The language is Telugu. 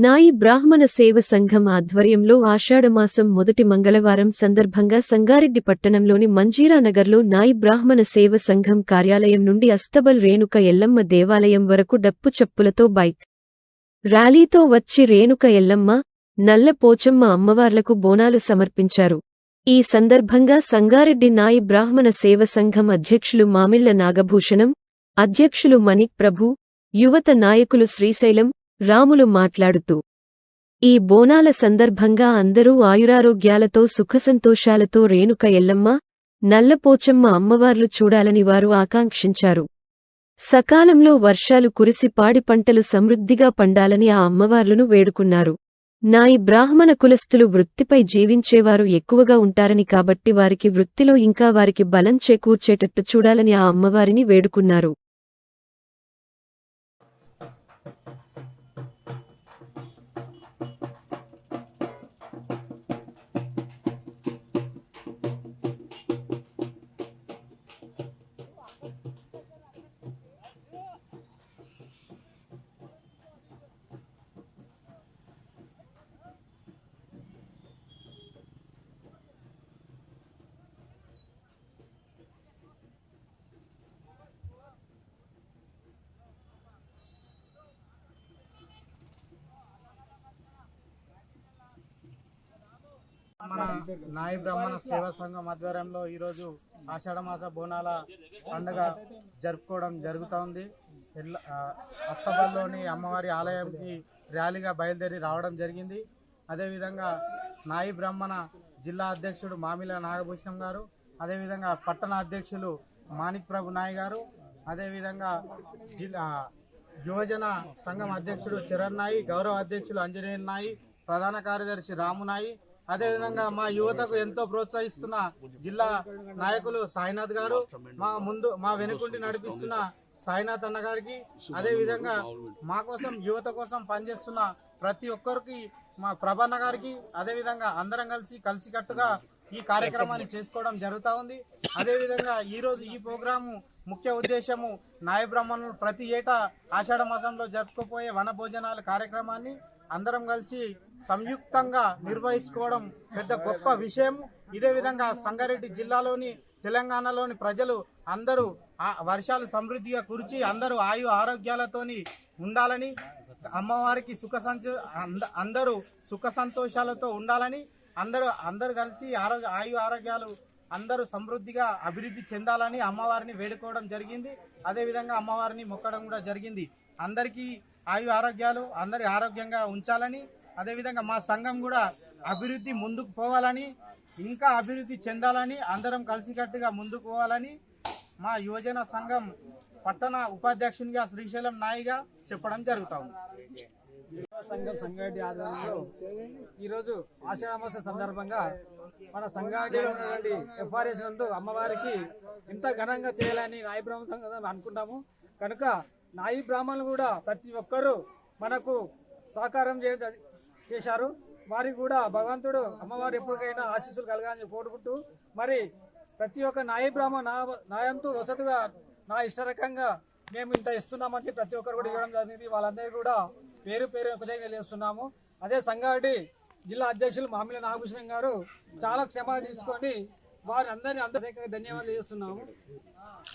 నాయి బ్రాహ్మణ సేవ సంఘం ఆధ్వర్యంలో ఆషాఢమాసం మొదటి మంగళవారం సందర్భంగా సంగారెడ్డి పట్టణంలోని మంజీరానగర్లో నాయి బ్రాహ్మణ సేవ సంఘం కార్యాలయం నుండి అస్తబల్ రేణుక ఎల్లమ్మ దేవాలయం వరకు డప్పు చప్పులతో బైక్ ర్యాలీతో వచ్చి రేణుక ఎల్లమ్మ నల్ల పోచమ్మ అమ్మవార్లకు బోనాలు సమర్పించారు. ఈ సందర్భంగా సంగారెడ్డి నాయి బ్రాహ్మణ సేవ సంఘం అధ్యక్షులు మామిళ్ళ నాగభూషణం అధ్యక్షులు మణిక్ ప్రభు యువత నాయకులు శ్రీశైలం రాములు మాట్లాడుతూ ఈ బోనాల సందర్భంగా అందరూ ఆయురారోగ్యాలతో సుఖసంతోషాలతో రేణుక ఎల్లమ్మ నల్లపోచమ్మ అమ్మవార్లు చూడాలని వారు ఆకాంక్షించారు. సకాలంలో వర్షాలు కురిసి పాడి పంటలు సమృద్ధిగా పండాలని ఆ అమ్మవార్లను వేడుకున్నారు. నాయి బ్రాహ్మణ కులస్థులు వృత్తిపై జీవించేవారు ఎక్కువగా ఉంటారని కాబట్టి వారికి వృత్తిలో ఇంకా వారికి బలం చేకూర్చేటట్టు చూడాలని ఆ అమ్మవారిని వేడుకున్నారు. మన నాయ బ్రాహ్మణ సేవా సంఘం ఆధ్వర్యంలో ఈరోజు ఆషాఢమాస బోనాల పండుగ జరుపుకోవడం జరుగుతుంది అస్తబాల్లోని అమ్మవారి ఆలయంకి ర్యాలీగా బయలుదేరి రావడం జరిగింది. అదేవిధంగా నాయి బ్రాహ్మణ జిల్లా అధ్యక్షుడు మామిల నాగభూషణం గారు అదేవిధంగా పట్టణ అధ్యక్షులు మాణిక్ ప్రభు నాయ్ గారు అదేవిధంగా జిల్లా యువజన సంఘం అధ్యక్షుడు చరణ్ నాయి గౌరవ అధ్యక్షులు అంజనేయులు నాయి ప్రధాన కార్యదర్శి రాము నాయి అదేవిధంగా మా యువతకు ఎంతో ప్రోత్సహిస్తున్న జిల్లా నాయకులు సాయినాథ్ గారు మా ముందు మా వెనుకుండి నడిపిస్తున్న సాయినాథ్ అన్న గారికి అదేవిధంగా మా కోసం యువత కోసం పనిచేస్తున్న ప్రతి ఒక్కరికి మా ప్రభన్న గారికి అదేవిధంగా అందరం కలిసి కలిసికట్టుగా ఈ కార్యక్రమాన్ని చేసుకోవడం జరుగుతూ ఉంది. అదేవిధంగా ఈరోజు ఈ ప్రోగ్రాము ముఖ్య ఉద్దేశము నాయ బ్రాహ్మణులు ప్రతి ఏటా ఆషాఢ మాసంలో జరుపుకుపోయే వన భోజనాల కార్యక్రమాన్ని అందరం కలిసి సంయుక్తంగా నిర్వహించుకోవడం పెద్ద గొప్ప విషయం. ఇదే విధంగా సంగారెడ్డి జిల్లాలోని తెలంగాణలోని ప్రజలు అందరూ ఆ వర్షాలు సమృద్ధిగా కురిచి అందరూ ఆయు ఆరోగ్యాలతోని ఉండాలని అమ్మవారికి సుఖ సంతో అంద- అందరూ సుఖ సంతోషాలతో ఉండాలని అందరూ అందరూ కలిసి ఆరోగ్య ఆయు ఆరోగ్యాలు అందరూ సమృద్ధిగా అభివృద్ధి చెందాలని అమ్మవారిని వేడుకోవడం జరిగింది. అదేవిధంగా అమ్మవారిని మొక్కడం కూడా జరిగింది. అందరికీ ఆయు ఆరోగ్యాలు అందరి ఆరోగ్యంగా ఉంచాలని అదేవిధంగా మా సంఘం కూడా అభివృద్ధి ముందుకు పోవాలని ఇంకా అభివృద్ధి చెందాలని అందరం కలిసికట్టుగా ముందుకు పోవాలని మా యువజన సంఘం పట్టణ ఉపాధ్యక్షునిగా శ్రీశైలం నాయిగా చెప్పడం జరుగుతా సంఘం సంగారెడ్డి ఆధ్వర్యంలో ఈరోజు ఆషాఢమాస సందర్భంగా మన సంగారెడ్డిలో ఉన్నటువంటి ఎఫ్ఆర్ఎస్ నందు అమ్మవారికి ఎంత ఘనంగా చేయాలని నాయి బ్రాహ్మణ సంఘం అనుకుంటాము. కనుక నాయి బ్రాహ్మణులు కూడా ప్రతి ఒక్కరూ మనకు సహకారం చేశారు. వారికి కూడా భగవంతుడు అమ్మవారు ఎప్పటికైనా ఆశీస్సులు కలగాలని కోరుకుంటూ మరి ప్రతి ఒక్క నాయ బ్రాహ్మణ నా నాయంతు వసతుగా నా ఇష్టరకంగా మేము ఇంత ఇస్తున్నామని చెప్పి ప్రతి ఒక్కరు కూడా ఇవ్వడం జరిగింది. వాళ్ళందరూ కూడా పేరు పేరు కృతజ్ఞతలు చేస్తున్నాము అదే సంగారెడ్డి జిల్లా అధ్యక్షులు మామిల నాగభూషణం గారు చాలా క్షమ తీసుకొని వారి అందరినీ అందరికీ ధన్యవాదాలు చేస్తున్నాము.